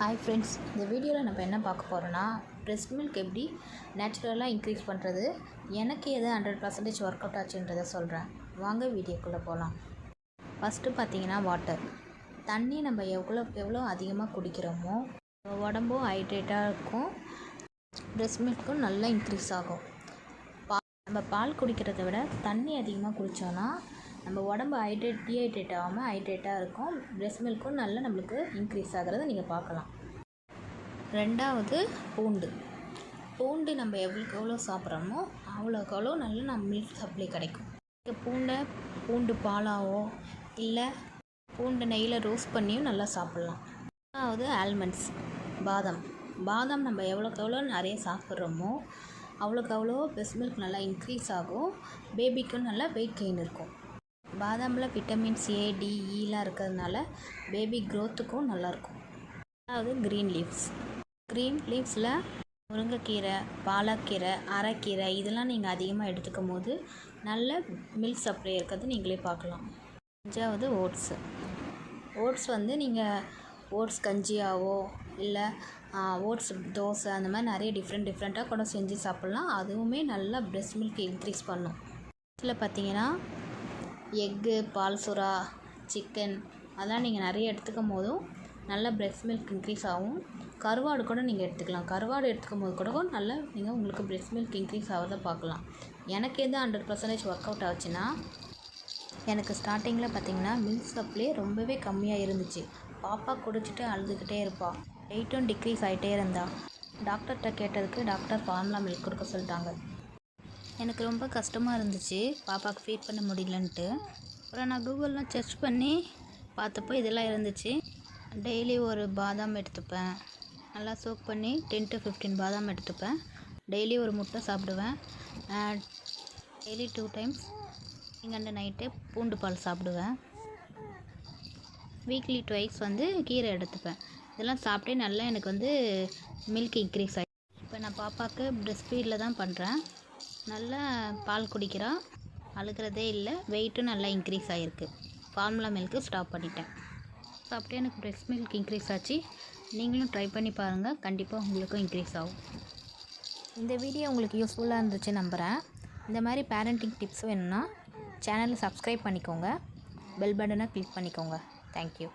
Hi friends இந்த வீடியோவில் நம்ம என்ன பார்க்க போகிறோன்னா ப்ரெஸ்ட் மில்க் எப்படி நேச்சுரலாக இன்க்ரீஸ் பண்ணுறது எனக்கு எது ஹண்ட்ரட் பர்சன்டேஜ் ஒர்க் அவுட் ஆச்சுன்றதை சொல்கிறேன் வாங்க வீடியோக்குள்ளே போகலாம் ஃபஸ்ட்டு பார்த்தீங்கன்னா வாட்டர் தண்ணி நம்ம எவ்வளோ எவ்வளோ அதிகமாக குடிக்கிறோமோ உடம்பும் ஹைட்ரேட்டாக இருக்கும். ப்ரெஸ்ட் மில்க்கும் நல்லா இன்க்ரீஸ் ஆகும். பா நம்ம பால் குடிக்கிறத விட தண்ணி அதிகமாக குடித்தோன்னா நம்ம உடம்பு ஹைட்ரேட் டீஹைட்ரேட் ஆகாமல் ஹைட்ரேட்டாக இருக்கும். பிரெஸ்ட் மில்க்கும் நல்லா நம்மளுக்கு இன்க்ரீஸ் ஆகிறத நீங்கள் பார்க்கலாம். ரெண்டாவது பூண்டு. பூண்டு நம்ம எவ்வளோக்கு எவ்வளோ சாப்பிட்றோமோ அவ்வளோக்கு அவ்வளோ நல்ல நம்ம மில்க் சப்ளை கிடைக்கும். இந்த பூண்டை பூண்டு பாலாவோ இல்லை பூண்டு நெய்யில் ரோஸ்ட் பண்ணியும் நல்லா சாப்பிட்லாம். மூணாவது ஆல்மண்ட்ஸ் பாதாம். பாதாம் நம்ம எவ்வளோக்கு எவ்வளோ நிறைய சாப்பிட்றோமோ அவ்வளோக்கு அவ்வளோ பெஸ்ட் மில்க் நல்லா இன்க்ரீஸ் ஆகும். பேபிக்கும் நல்லா வெயிட் கெயின் இருக்கும். பாதாமில் விட்டமின் ஏ டி ஈலாம் e இருக்கிறதுனால பேபி க்ரோத்துக்கும் நல்லாயிருக்கும். அதாவது க்ரீன் லீவ்ஸ் க்ரீன் லீவ்ஸில் முருங்கைக்கீரை பாலக்கீரை அரைக்கீரை இதெல்லாம் நீங்கள் அதிகமாக எடுத்துக்கும் போது நல்ல மில்க் சப்ளை இருக்கிறது நீங்களே பார்க்கலாம். அஞ்சாவது ஓட்ஸு ஓட்ஸ் வந்து நீங்கள் ஓட்ஸ் கஞ்சியாவோ இல்லை ஓட்ஸ் தோசை அந்த மாதிரி நிறைய டிஃப்ரெண்ட் டிஃப்ரெண்ட்டாக கூட செஞ்சு சாப்பிட்லாம். அதுவுமே நல்லா breast மில்க் இன்க்ரீஸ் பண்ணும். இதில் பார்த்தீங்கன்னா எக்கு பால் சுறா சிக்கன் அதெல்லாம் நீங்கள் நிறைய எடுத்துக்கும் போதும் நல்ல breast மில்க் இன்க்ரீஸ் ஆகும். கருவாடு கூட நீங்கள் எடுத்துக்கலாம். கருவாடு எடுத்துக்கும் போது கூட நல்லா நீங்கள் உங்களுக்கு breast மில்க் இன்க்ரீஸ் ஆகிறத பார்க்கலாம். எனக்கு எது ஹண்ட்ரட் பர்சன்டேஜ் ஒர்க் அவுட் ஆச்சுன்னா எனக்கு ஸ்டார்டிங்கில் பார்த்தீங்கன்னா மில்க் சப்ளை ரொம்பவே கம்மியாக இருந்துச்சு. பாப்பா குடிச்சிட்டு அழுதுகிட்டே இருப்பாள் வெயிட்டும் டிக்ரீஸ் ஆகிட்டே இருந்தா. டாக்டர்கிட்ட கேட்டதுக்கு டாக்டர் ஃபார்முலா மில்க் கொடுக்க சொல்லிட்டாங்க. எனக்கு ரொம்ப கஷ்டமாக இருந்துச்சு. பாப்பாவுக்கு ஃபீட் பண்ண முடியலன்ட்டு. அப்புறம் நான் கூகுளில் சர்ச் பண்ணி பார்த்தப்போ இதெல்லாம் இருந்துச்சு. டெய்லி ஒரு பாதாம் எடுத்துப்பேன். நல்லா சோக் பண்ணி டென் டு ஃபிஃப்டீன் பாதாம் எடுத்துப்பேன். டெய்லி ஒரு முட்டை சாப்பிடுவேன். டெய்லி டூ டைம்ஸ் இங்கண்டு நைட்டு பூண்டு பால் சாப்பிடுவேன். வீக்லி ட்வைஸ் வந்து கீரை எடுத்துப்பேன். இதெல்லாம் சாப்பிட்டே நல்லா எனக்கு வந்து மில்க் இன்க்ரீஸ் ஆகி இப்போ நான் பாப்பாவுக்கு பிரெஸ்ட் ஃபீடில் தான் பண்ணுறேன் நல்லா பால் குடிக்கிறா. அழுகிறதே இல்லை. வெயிட்டும் நல்லா இன்க்ரீஸ் ஆகிருக்கு ஃபார்முலா மில்க்கு ஸ்டாப் பண்ணிட்டேன். அப்படியே எனக்கு பிரெஸ்ட் மில்க் இன்க்ரீஸ் ஆச்சு. நீங்களும் ட்ரை பண்ணி பாருங்கள் கண்டிப்பாக உங்களுக்கும் இன்க்ரீஸ் ஆகும். இந்த வீடியோ உங்களுக்கு யூஸ்ஃபுல்லாக இருந்துச்சு நம்புகிறேன் இந்த மாதிரி பேரண்டிங் டிப்ஸ் வேணும்னா சேனலை சப்ஸ்கிரைப் பண்ணிக்கோங்க. பெல் பட்டனை கிளிக் பண்ணிக்கோங்க. தேங்க்யூ